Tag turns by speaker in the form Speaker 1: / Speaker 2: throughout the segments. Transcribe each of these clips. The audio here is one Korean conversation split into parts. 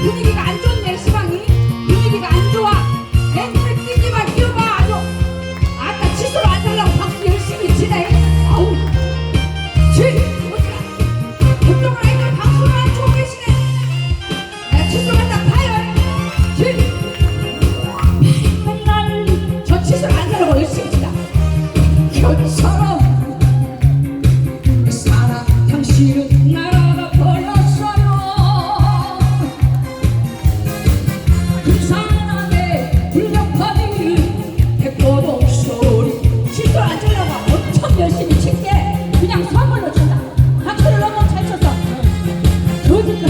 Speaker 1: 분위기가 안 좋네 시방이. 분위기가 안 좋아. 멘트 뛰기만 뛰어봐 아주. 아까 칫솔 안 달라고 박수 열심히 치네. 아우. 쥐 어디가 운동을 하니까 박수를 안 주고 계시네. 내가 칫솔 갖다 파요. 쥐 맨날 저 칫솔 안 달라고 열심히 치다. 현처럼 열심히 칠게. 그냥 선물로 준다 박수를 너무 잘 쳤어 좋으니까.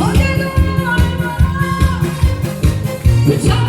Speaker 1: 어제도 얼마나 그사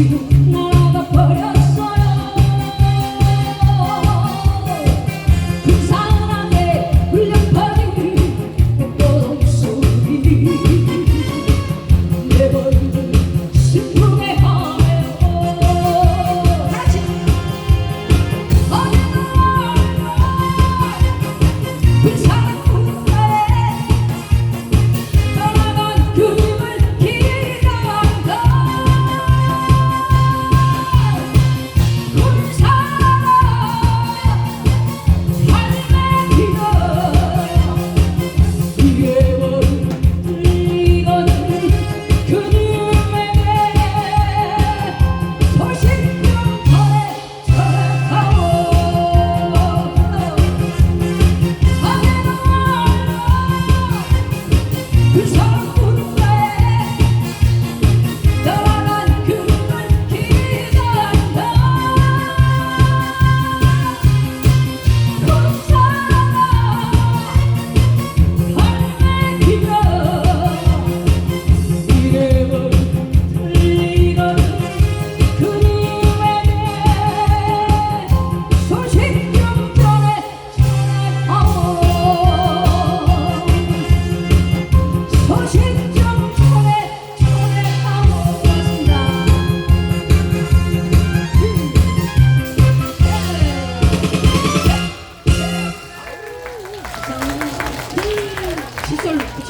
Speaker 1: ouvido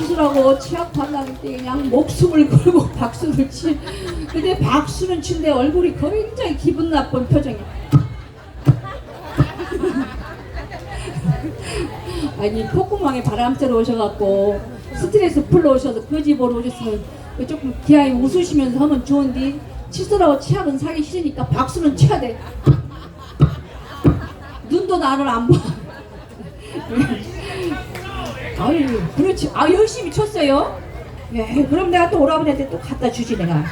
Speaker 1: 칫솔하고 치약 발라낼 때 그냥 목숨을 걸고 박수를 치. 근데 박수는 치는데 얼굴이 굉장히 기분 나쁜 표정이야. 아니 콧구멍에 바람 쐬러 오셔갖고 스트레스 풀러 오셔서 그 집으로 오셨으면 조금 기아이 웃으시면서 하면 좋은데 칫솔하고 치약은 사기 싫으니까 박수는 쳐야 돼. 눈도 나를 안 봐. 아유, 그렇지. 아, 열심히 쳤어요. 예, 그럼 내가 또 오라버니한테 또 갖다 주지, 내가.